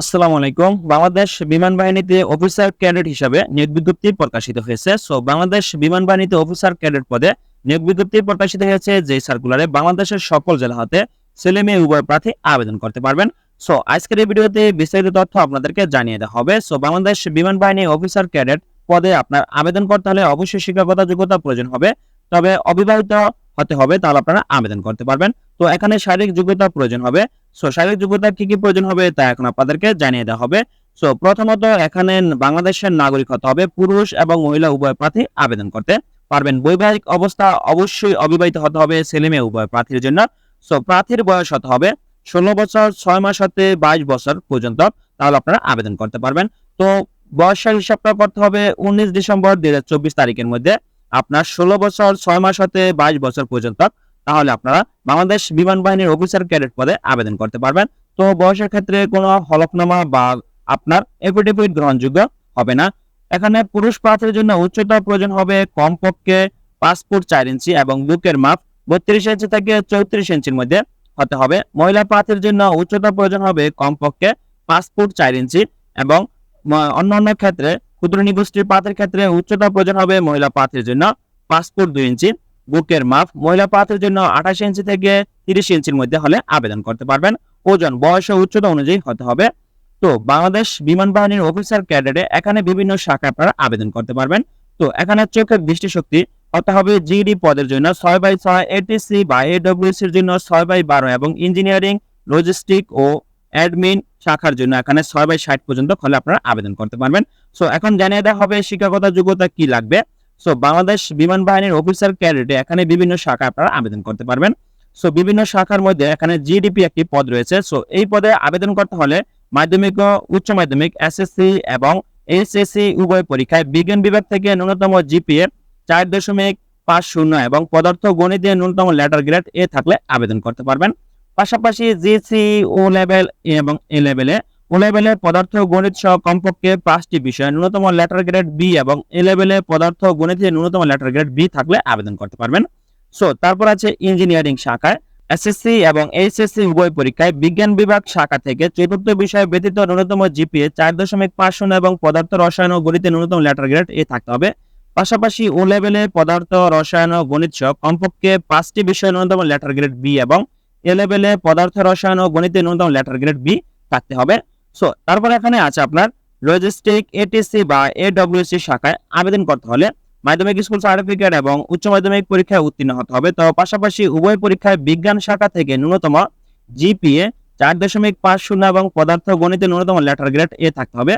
আসসালামু আলাইকুম। বাংলাদেশ বিমান বাহিনীতে অফিসার ক্যাডেট হিসাবে নিয়োগ বিজ্ঞপ্তি প্রকাশিত হয়েছে। সো, বাংলাদেশ বিমান বাহিনীতে অফিসার ক্যাডেট পদে নিয়োগ বিজ্ঞপ্তি প্রকাশিত হয়েছে, যে সার্কুলারে বাংলাদেশের সকল জেলা ছেলে মেয়ে উভয় প্রার্থী আবেদন করতে পারবেন। সো, আজকের এই ভিডিওতে বিস্তারিত তথ্য আপনাদেরকে জানিয়ে দেওয়া হবে। সো, বাংলাদেশ বিমান বাহিনী অফিসার ক্যাডেট পদে আপনার আবেদন করতে হলে অবশ্যই শিক্ষাগত যোগ্যতা প্রয়োজন হবে। তবে অবিবাহিত হতে হবে, তাহলে আপনারা আবেদন করতে পারবেন। তো, এখানে শারীরিক যোগ্যতা প্রয়োজন হবে। সো শারীরিক যোগ্যতা কি কি প্রয়োজন হবে তা এখন আপনাদেরকে জানিয়ে দেওয়া হবে। সো প্রথমত এখানে বাংলাদেশের নাগরিক হতে হবে পুরুষ এবং মহিলা উভয় প্রার্থী আবেদন করতে পারবেন। বৈবাহিক অবস্থা অবশ্যই অবিবাহিত হতে হবে ছেলে মেয়ে উভয় প্রার্থীর জন্য। সো প্রার্থীর বয়স হতে হবে ষোলো বছর, ছয় মাস হতে বাইশ বছর পর্যন্ত। তাহলে আপনারা আবেদন করতে পারবেন। তো, বয়সের হিসাবটা করতে হবে উনিশ ডিসেম্বর দুই হাজার চব্বিশ তারিখের মধ্যে। আপনার ষোলো বছর, ছয় মাস হতে বাইশ বছর পর্যন্ত। তাহলে আপনারা বাংলাদেশ বিমান বাহিনীর অফিসার ক্যাডেট পদে আবেদন করতে পারবেন। তো বয়সের ক্ষেত্রে কোনো হলফনামা বা আপনার এফিডেভিট গ্রহণযোগ্য হবে না। এখানে পুরুষ প্রার্থীর জন্য উচ্চতা প্রয়োজন হবে কমপক্ষে পাঁচ ফুট চার ইঞ্চি এবং বুকের মাপ বত্রিশ ইঞ্চি থেকে চৌত্রিশ ইঞ্চির মধ্যে হতে হবে। মহিলা প্রার্থীর জন্য উচ্চতা প্রয়োজন হবে কমপক্ষে পাঁচ ফুট চার ইঞ্চি এবং অন্যান্য ক্ষেত্রে ক্ষুদ্র নিগোষ্ঠীর প্রার্থীর ক্ষেত্রে উচ্চতা প্রয়োজন হবে মহিলা প্রার্থীর জন্য পাঁচ ফুট দুই ইঞ্চি। বুকের মাপ মহিলা প্রার্থীর জন্য আঠাশ ইঞ্চি থেকে তিরিশ ইঞ্চির মধ্যে হলে আবেদন করতে পারবেন। ওজন, বয়স ও উচ্চতা অনুযায়ী হতে হবে। তো বাংলাদেশ বিমান বাহিনীর অফিসার ক্যাডেটে এখানে বিভিন্ন শাখায় আপনারা আবেদন করতে পারবেন। তো এখানে চোখের দৃষ্টিশক্তি হতে হবে জিডি পদের জন্য ছয় বাই ছয় এটিসি বা এডব্লিউসি এর জন্য ছয় বাই বারো এবং ইঞ্জিনিয়ারিং লজিস্টিক ও অ্যাডমিন শাখার জন্য এখানে ছয় বাই ষাট পর্যন্ত হলে আপনারা আবেদন করতে পারবেন। সো এখন জানিয়ে দেওয়া হবে শিক্ষাগত যোগ্যতা কি লাগবে। সো বাংলাদেশ বিমান বাহিনীর অফিসার ক্যাডেটে এখানে বিভিন্ন শাখা আপনারা আবেদন করতে পারবেন। সো বিভিন্ন শাখার মধ্যে এখানে জিডিপি একটি পদ রয়েছে। সো এই পদে আবেদন করতে হলে মাধ্যমিক ও উচ্চ মাধ্যমিক এসএসসি এবং এইচএসসি উভয় পরীক্ষায় বিজ্ঞান বিভাগ থেকে ন্যূনতম জিপিএ চার দশমিক পাঁচ শূন্য এবং পদার্থ গণিতে ন্যূনতম লেটার গ্রেড এ থাকলে আবেদন করতে পারবেন। পাশাপাশি জিসি ও লেভেল এবং এ লেভেলে ও পদার্থ গণিত সহ কমপক্ষে পাঁচটি বিষয়ে। ন্যূনতম লেটার গ্রেড বি এবং এ লেভেলে পদার্থ গণিতে ন্যূনতম লেটার গ্রেড বি থাকলে আবেদন করতে পারবেন। সো তারপর আছে ইঞ্জিনিয়ারিং শাখায়। এসএসসি এবং এইচএসসি উভয় পরীক্ষায় বিজ্ঞান বিভাগ শাখা থেকে চতুর্থ বিষয় ব্যতীত ন্যূনতম জিপিএ চার দশমিক পাঁচ শূন্য এবং পদার্থ রসায়ন ও গণিতে ন্যূনতম লেটার গ্রেড এ থাকতে হবে। পাশাপাশি ও লেভেলে পদার্থ, রসায়ন ও গণিত সহ কমপক্ষে পাঁচটি বিষয় ন্যূনতম লেটার গ্রেড বি এবং এ লেভেলে পদার্থ, রসায়ন ও গণিতে ন্যূনতম লেটার গ্রেড বি থাকতে হবে। সো তারপর এখানে আছে আপনার লজিস্টিক এটিসি বা এডব্লিউসি শাখায় আবেদন করতে হলে মাধ্যমিক স্কুল সার্টিফিকেট এবং উচ্চ মাধ্যমিক পরীক্ষায় উত্তীর্ণ হতে হবে। তো পাশাপাশি উভয় পরীক্ষায় বিজ্ঞান শাখা থেকে ন্যূনতম জিপিএ চার দশমিক পাঁচ শূন্য এবং পদার্থ গণিতে ন্যূনতম লেটার গ্রেড এ থাকতে হবে।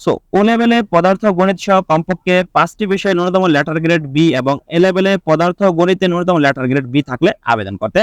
সো ও লেভেলে পদার্থ গণিত সহ কমপক্ষে পাঁচটি বিষয়ে ন্যূনতম লেটার গ্রেড বি এবং এ লেভেলে পদার্থ গণিতে ন্যূনতম লেটার গ্রেড বি থাকলে আবেদন করতে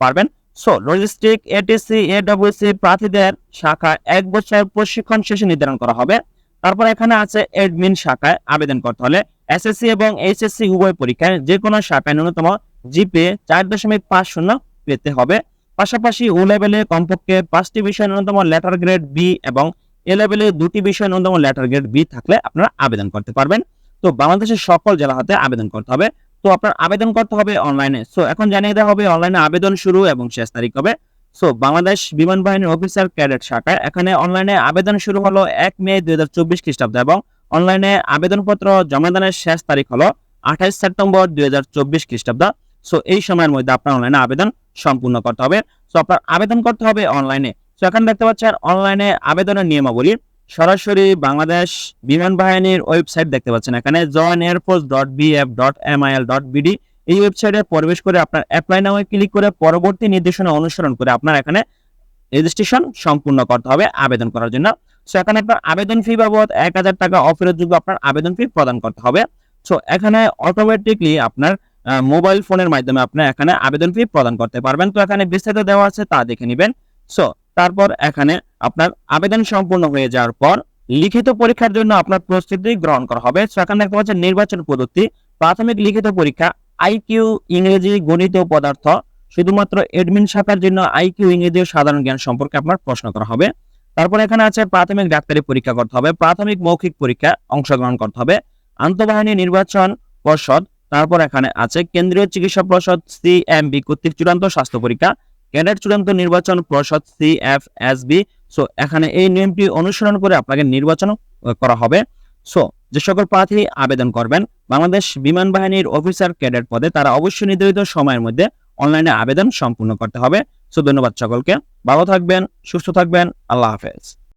পারবেন। সো লজিস্টিক এটিসি এডব্লিউসি প্রার্থীদের শাখা এক বছর প্রশিক্ষণ শেষে নির্ধারণ করা হবে। তারপর এখানে আছে এডমিন শাখায় আবেদন করতে হলে এসএসসি এবং এইচএসসি উভয় পরীক্ষায় যে কোনো শাখায় ন্যূনতম জিপিএ চার দশমিক পাঁচ শূন্য পেতে হবে। পাশাপাশি ও লেভেলে কমপক্ষে পাঁচটি বিষয় ন্যূনতম লেটার গ্রেড বি এবং এ লেভেলে দুটি বিষয় ন্যূনতম লেটার গ্রেড বি থাকলে আপনারা আবেদন করতে পারবেন। তো বাংলাদেশের সকল জেলা হাতে আবেদন করতে হবে। তো আপনার আবেদন করতে হবে অনলাইনে সো এখন জানিয়ে দেওয়া হবে অনলাইনে আবেদন শুরু এবং শেষ তারিখ হবে সো বাংলাদেশ বিমান বাহিনীর অফিসার ক্যাডেট শাখায় এখানে অনলাইনে আবেদন শুরু হলো এক মে দুই হাজার চব্বিশ খ্রিস্টাব্দ এবং অনলাইনে আবেদনপত্র জমাদানের শেষ তারিখ হলো আঠাইশ সেপ্টেম্বর দুই হাজার চব্বিশ খ্রিস্টাব্দ। সো এই সময়ের মধ্যে আপনার অনলাইনে আবেদন সম্পূর্ণ করতে হবে। সো আপনার আবেদন করতে হবে অনলাইনে সো এখানে দেখতে পাচ্ছেন অনলাইনে আবেদনের নিয়মাবলী। সরাসরি বাংলাদেশ বিমান বাহিনীর ওয়েবসাইট দেখতে পাচ্ছেন এখানে join air force dot BF dot M MIL dot BD এই ওয়েবসাইটে প্রবেশ করে আপনার অ্যাপ্লাই নামে ক্লিক করে পরবর্তী নির্দেশনা অনুসরণ করে আপনার এখানে রেজিস্ট্রেশন সম্পূর্ণ করতে হবে আবেদন করার জন্য। সো এখানে আপনার আবেদন ফি বাবদ এক হাজার টাকা অফেরতযোগ্য আপনার আবেদন ফি প্রদান করতে হবে। সো এখানে অটোমেটিকলি আপনার মোবাইল ফোনের মাধ্যমে আপনি এখানে আবেদন ফি প্রদান করতে পারবেন। তো, এখানে বিস্তারিত দেওয়া আছে তা দেখে নেবেন। সো তারপর এখানে আপনার আবেদন সম্পূর্ণ হয়ে যাওয়ার পর লিখিত পরীক্ষার জন্য আপনার প্রস্তুতি গ্রহণ করা হবে। সো এখানে দেখতে পাচ্ছেন নির্বাচন পদ্ধতি প্রাথমিক লিখিত পরীক্ষা আইকিউ ইংরেজি, গণিত পদার্থ, শুধুমাত্র এডমিন শাখার জন্য আইকিউ ইংরেজি ও সাধারণ জ্ঞান সম্পর্কে আপনার প্রশ্ন করা হবে। তারপর এখানে আছে প্রাথমিক ডাক্তারি পরীক্ষা করতে হবে, প্রাথমিক মৌখিক পরীক্ষা অংশগ্রহণ করতে হবে, আন্তঃবাহিনী নির্বাচন পর্ষদ, তারপর এখানে আছে কেন্দ্রীয় চিকিৎসা পর্ষদ সিএমবি কর্তৃক চূড়ান্ত স্বাস্থ্য পরীক্ষা ক্যাডেট চূড়ান্ত নির্বাচন পরিষদ C F S B so এখানে এই নিয়মটি অনুসরণ করে আপনাকে নির্বাচন করা হবে। সো যে সকল প্রার্থী আবেদন করবেন, বাংলাদেশ বিমান বাহিনীর অফিসার ক্যাডেট পদে তারা অবশ্যই নির্ধারিত সময়ের মধ্যে অনলাইনে আবেদন সম্পূর্ণ করতে হবে। সো ধন্যবাদ সকলকে। ভালো থাকবেন, সুস্থ থাকবেন। আল্লাহ হাফেজ।